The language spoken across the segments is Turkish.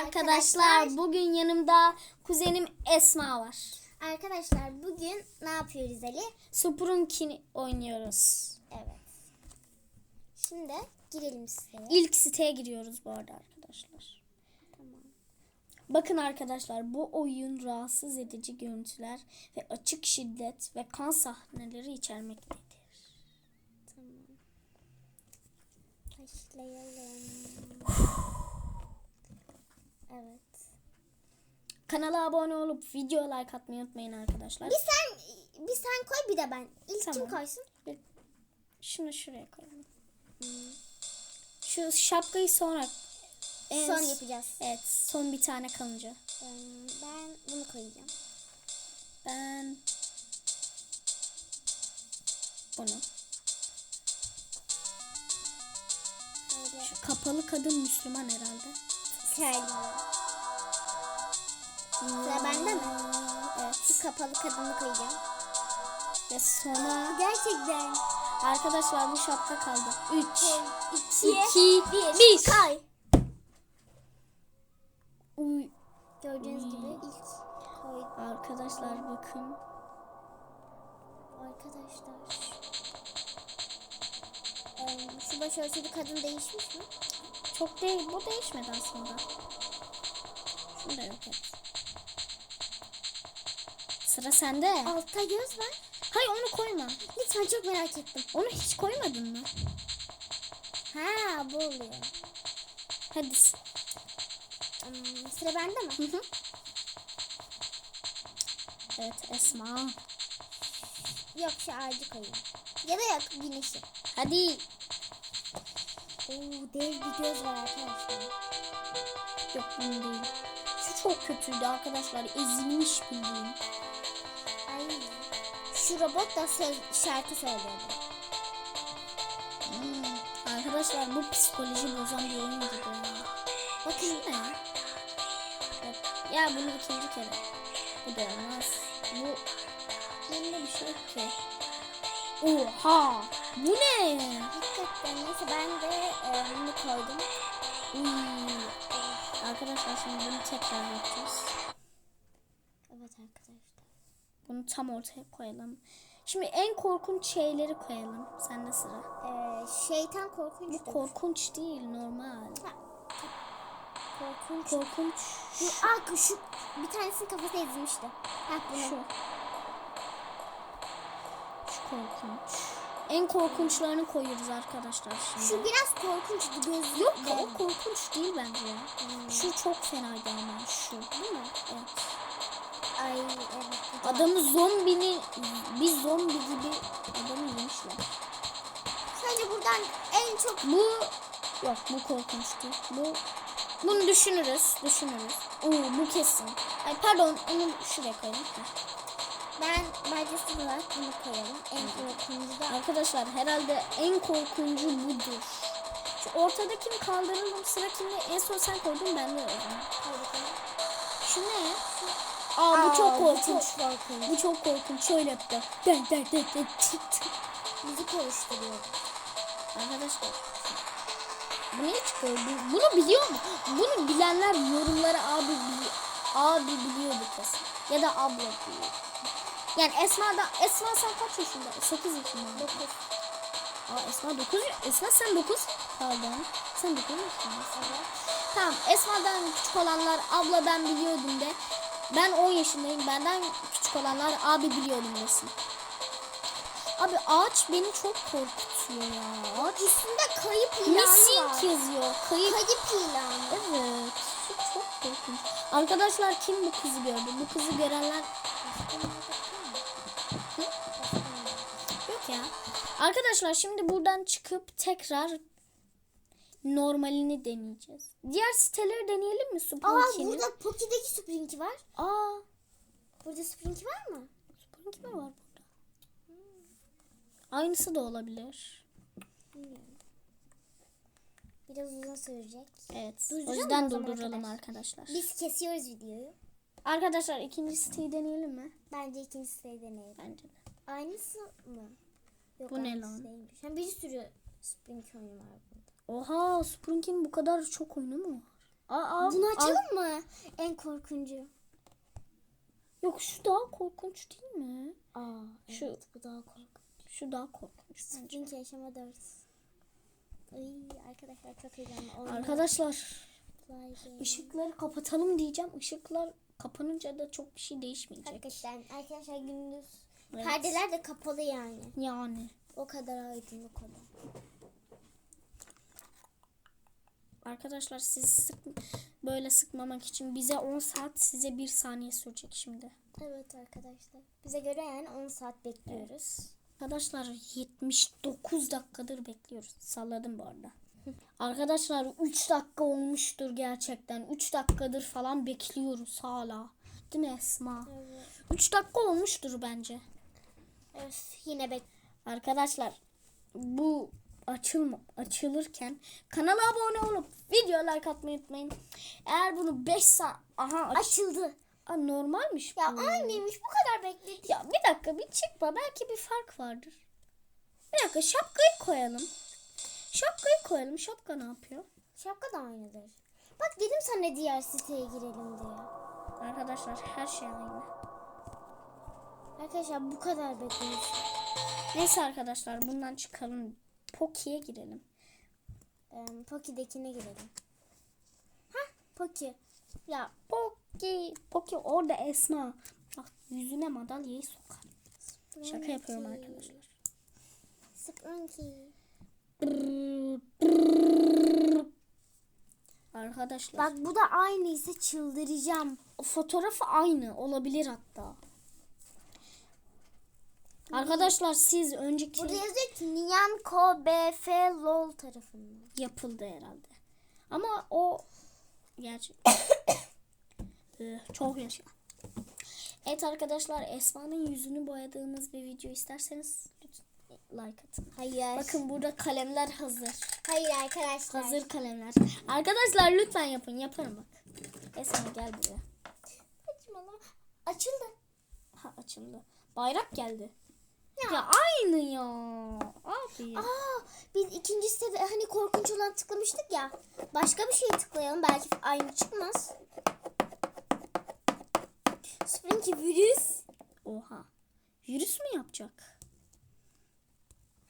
Arkadaşlar bugün yanımda kuzenim Esma var. Arkadaşlar bugün ne yapıyoruz Ali? Sprunkin oynuyoruz. Evet. Şimdi girelim siteye. İlk siteye giriyoruz bu arada arkadaşlar. Tamam. Bakın arkadaşlar bu oyun rahatsız edici görüntüler ve açık şiddet ve kan sahneleri içermektedir. Tamam. Başlayalım. Evet. Kanala abone olup video like atmayı unutmayın arkadaşlar. Bir sen bir sen koy bir de ben. İlk kim Tamam. koysun? Bir- Şunu şuraya koyalım. Şu şapkayı sonra en- Son yapacağız. Evet son bir tane kalınca. Ben bunu koyacağım. Ben bunu. Şu kapalı kadın Müslüman herhalde. Söyleyeyim. Sıra bende mi? Evet. Şu kapalı kadını koyacağım. Ve sonra Gerçekten. arkadaşlar bu şapka kaldı. 3 2 2 1 Kay. Uy. Gördüğünüz Uy. gibi ilk koydum. Arkadaşlar bakın. Arkadaşlar. Ee, şu başörtülü kadın değişmiş mi? Çok değil. Bu değişmedi aslında. Şunu da yok et. Sıra sende. Altta göz var. Hayır onu koyma. Lütfen çok merak ettim. Onu hiç koymadın mı? Ha bu oluyor. Hadi. Hmm, sıra bende mi? Hı hı. Evet Esma. Yok şu ağacı koyayım. Ya da yok güneşi. Hadi. Oo dev bir göz var arkadaşlar. Yok bunu değil. Şu çok kötüydü arkadaşlar. Ezilmiş bildiğin. Ay. Şu robot da söz, şarkı söylüyordu. Hmm. Arkadaşlar bu psikoloji bozan bir oyun gibi. Bakın ne? Yok. Ya bunu ikinci kere. Bu da olmaz. Bu bunda bir şey ki. Oha! Bu ne? Hakikaten neyse ben de e, bunu koydum. Uy. Arkadaşlar şimdi bunu tekrar yapacağız. Evet arkadaşlar. Bunu tam ortaya koyalım. Şimdi en korkunç şeyleri koyalım. Sende sıra. Ee, şeytan korkunç. Bu korkunç değil, normal. korkunç. Korkunç Bu, aa, şu bir tanesinin kafası ezilmişti. Ha bunu. şu. Şu korkunç. En korkunçlarını koyuyoruz arkadaşlar şimdi. Şu biraz korkunçtu göz. Yok o korkunç değil bence ya. Şu çok fenaydı ama şu. Değil mi? Evet. Ay evet. Adamı zombini bir zombi gibi adamı yemişler. Sence buradan en çok Bu yok bu korkunçtu. Bu bunu düşünürüz, düşünürüz. Oo bu kesin. Ay pardon onu şuraya koyalım. Ben bacısı olarak bunu koyalım. En korkuncu da Arkadaşlar herhalde en korkuncu budur. Şu ortadakini kaldıralım. Sıra kimde? En son sen koydun ben de bakalım. Şu ne? Aa, bu çok korkunç. çok korkunç. Bu çok korkunç. Şöyle yaptı. Den den den den çıktı. Bizi konuşturuyor. Arkadaşlar. Bu ne çıkıyor? Bu, bunu biliyor mu? Bunu bilenler yorumlara abi bili abi biliyordu kesin. Ya da abla biliyor. Yani Esma da Esma sen kaç yaşında? 8 yaşında. 9. Aa Esma 9 Esma sen 9 pardon. Sen 9 yaşındasın. Evet. Tamam Esma'dan küçük olanlar abla ben biliyordum de. Ben 10 yaşındayım. Benden küçük olanlar abi biliyordum desin. Abi ağaç beni çok korkutuyor ya. Ağaç Üstünde kayıp ilanı var. missing yazıyor. Kayıp. Kayıp ilanı. Evet. Şu çok korkunç. Arkadaşlar kim bu kızı gördü? Bu kızı görenler yok ya. Arkadaşlar şimdi buradan çıkıp tekrar normalini deneyeceğiz. Diğer siteleri deneyelim mi Aa Spooky'nin? burada Poki'deki Sprinky var. Aa, Burada Sprinky var mı? Spooky mi var burada? Aynısı da olabilir. Bilmiyorum. Biraz uzun sürecek. Evet. Durduralım o yüzden durduralım arkadaşlar? arkadaşlar. Biz kesiyoruz videoyu. Arkadaşlar ikinci siteyi deneyelim mi? Bence ikinci siteyi deneyelim. Bence de. Aynısı mı? Yok, Bu ne lan? değilmiş. Bir sürü Sprinky oyunu var burada. Oha Spooky'nin bu kadar çok oyunu mu var? Aa, Bunu açalım mı? En korkuncu. Yok şu daha korkunç değil mi? Aa, Şu- evet, bu daha korkunç. Şu daha korkunç. Spring yaşama 4. Ay arkadaşlar çok heyecanlı. Arkadaşlar ışıkları kapatalım diyeceğim. Işıklar kapanınca da çok bir şey değişmeyecek. Hakikaten arkadaşlar gündüz. Evet. Perdeler de kapalı yani. Yani. O kadar aydınlık o da. Arkadaşlar siz sık böyle sıkmamak için bize 10 saat size 1 saniye sürecek şimdi. Evet arkadaşlar. Bize göre yani 10 saat bekliyoruz. Arkadaşlar 79 dakikadır bekliyoruz. Salladım bu arada. Arkadaşlar 3 dakika olmuştur gerçekten. 3 dakikadır falan bekliyoruz hala. Değil mi Esma? Evet. 3 dakika olmuştur bence. Öf, yine bek. Arkadaşlar bu açılma açılırken kanala abone olup video like atmayı unutmayın. Eğer bunu 5 saat aha aç, Açıldı. Aa, normalmiş Ya bu. aynıymış bu kadar bekledik. Ya bir dakika bir çıkma belki bir fark vardır. Bir dakika şapkayı koyalım. Şapkayı koyalım. Şapka ne yapıyor? Şapka da aynıdır. Bak dedim sana diğer siteye girelim diye. Arkadaşlar her şey aynı. Arkadaşlar bu kadar bekledik. Neyse arkadaşlar bundan çıkalım. Poki'ye girelim. Ee, Poki'dekine girelim. Hah Poki. Ya Poki. Poki orada Esma. Bak yüzüne madalyayı sokar. Şaka yapıyorum arkadaşlar. Sprunky. Arkadaşlar Bak bu da aynıysa çıldıracağım. fotoğrafı aynı olabilir hatta. Arkadaşlar siz önceki Burada yazıyor ki Nianco BF LOL tarafından. yapıldı herhalde. Ama o gerçi Ee, çok yaşa. Evet arkadaşlar Esma'nın yüzünü boyadığımız bir video isterseniz lütfen like atın. Hayır. Bakın burada kalemler hazır. Hayır arkadaşlar. Hazır kalemler. Arkadaşlar lütfen yapın. Yaparım bak. Esma gel buraya. Açıldı. Ha açıldı. Bayrak geldi. Ya. Ya aynı ya. Abi. Aa, biz ikinci sitede hani korkunç olan tıklamıştık ya. Başka bir şey tıklayalım. Belki aynı çıkmaz. Sprinky virüs. Oha. Virüs mü yapacak?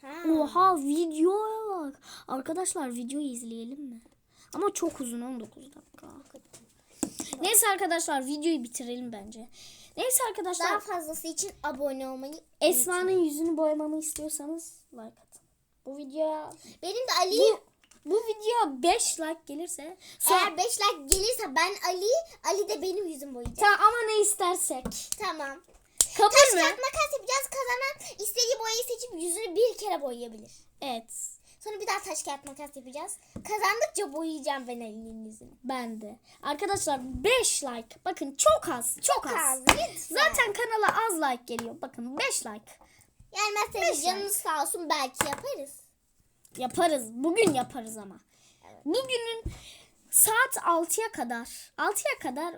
Ha. Oha videoya bak. Arkadaşlar videoyu izleyelim mi? Ama çok uzun 19 dakika. Neyse arkadaşlar videoyu bitirelim bence. Neyse arkadaşlar Daha fazlası için abone olmayı. Esma'nın yüzünü boyamamı istiyorsanız like atın. Bu videoya Benim de Ali bu, bu video 5 like gelirse sonra eğer 5 like gelirse ben Ali, Ali de benim yüzüm boyayacak. Tamam, ama ne istersek. Tamam. Kabul Taş mü? kağıt makas yapacağız. Kazanan istediği boyayı seçip yüzünü bir kere boyayabilir. Evet. Sonra bir daha taş kağıt makas yapacağız. Kazandıkça boyayacağım ben Ali'nin yüzünü. Ben de. Arkadaşlar 5 like. Bakın çok az. Çok, az. Az, lütfen. Zaten kanala az like geliyor. Bakın 5 like. Gelmezse Beş canınız sağ olsun belki yaparız. Yaparız. Bugün yaparız ama. Bugünün saat 6'ya kadar. 6'ya kadar.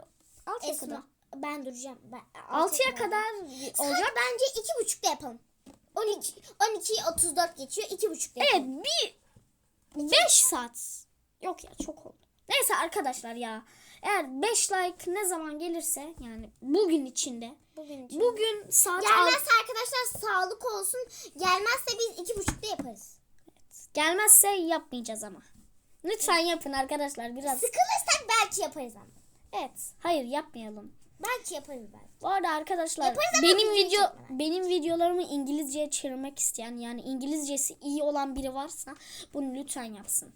6'ya kadar. Ben duracağım. Ben, 6'ya kadar Saat olacak. bence iki buçukta yapalım. 12 12 34 geçiyor. iki buçukta Evet bir 5 saat. Yok ya çok oldu. Neyse arkadaşlar ya. Eğer 5 like ne zaman gelirse yani bugün içinde. Bugün için. Bugün saat Gelmezse arkadaşlar sağlık olsun. Gelmezse biz iki buçukta yaparız. Gelmezse yapmayacağız ama. Lütfen yapın arkadaşlar biraz. Sıkılırsak belki yaparız ama. Evet. Hayır yapmayalım. Belki yaparız belki. Bu arada arkadaşlar Yaparız benim video benim videolarımı İngilizceye çevirmek isteyen yani İngilizcesi iyi olan biri varsa bunu lütfen yapsın.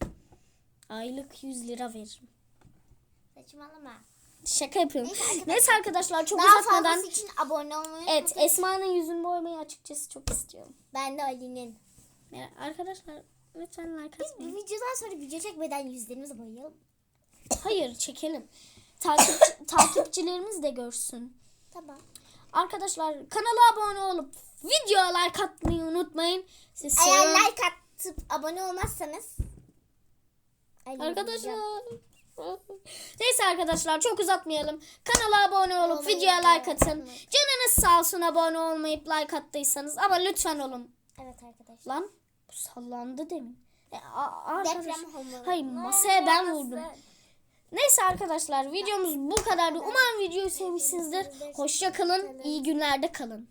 Aylık 100 lira veririm. Saçmalama. Şaka yapıyorum. Neyse arkadaşlar. Neyse arkadaşlar çok Daha uzatmadan için abone olmayı Evet. Esma'nın yüzünü boyamayı açıkçası çok istiyorum. Ben de Ali'nin. Arkadaşlar lütfen like Biz bu atmayın. videodan sonra video çekmeden yüzlerimizi boyayalım. Hayır çekelim. Takipçi, takipçilerimiz de görsün. Tamam. Arkadaşlar kanala abone olup videoya like atmayı unutmayın. Siz Eğer seviyorum. like atıp abone olmazsanız Arkadaşlar. Neyse arkadaşlar çok uzatmayalım. Kanala abone olup Olmayı videoya like atın. unutmayın. Canınız sağ olsun abone olmayıp like attıysanız ama lütfen olun. Evet arkadaşlar. Lan bu sallandı demin. E, arkadaş- Deprem. Hayır masaya ben vurdum. Neyse arkadaşlar videomuz bu kadardı. Umarım videoyu sevmişsinizdir. Hoşça kalın. iyi günlerde kalın.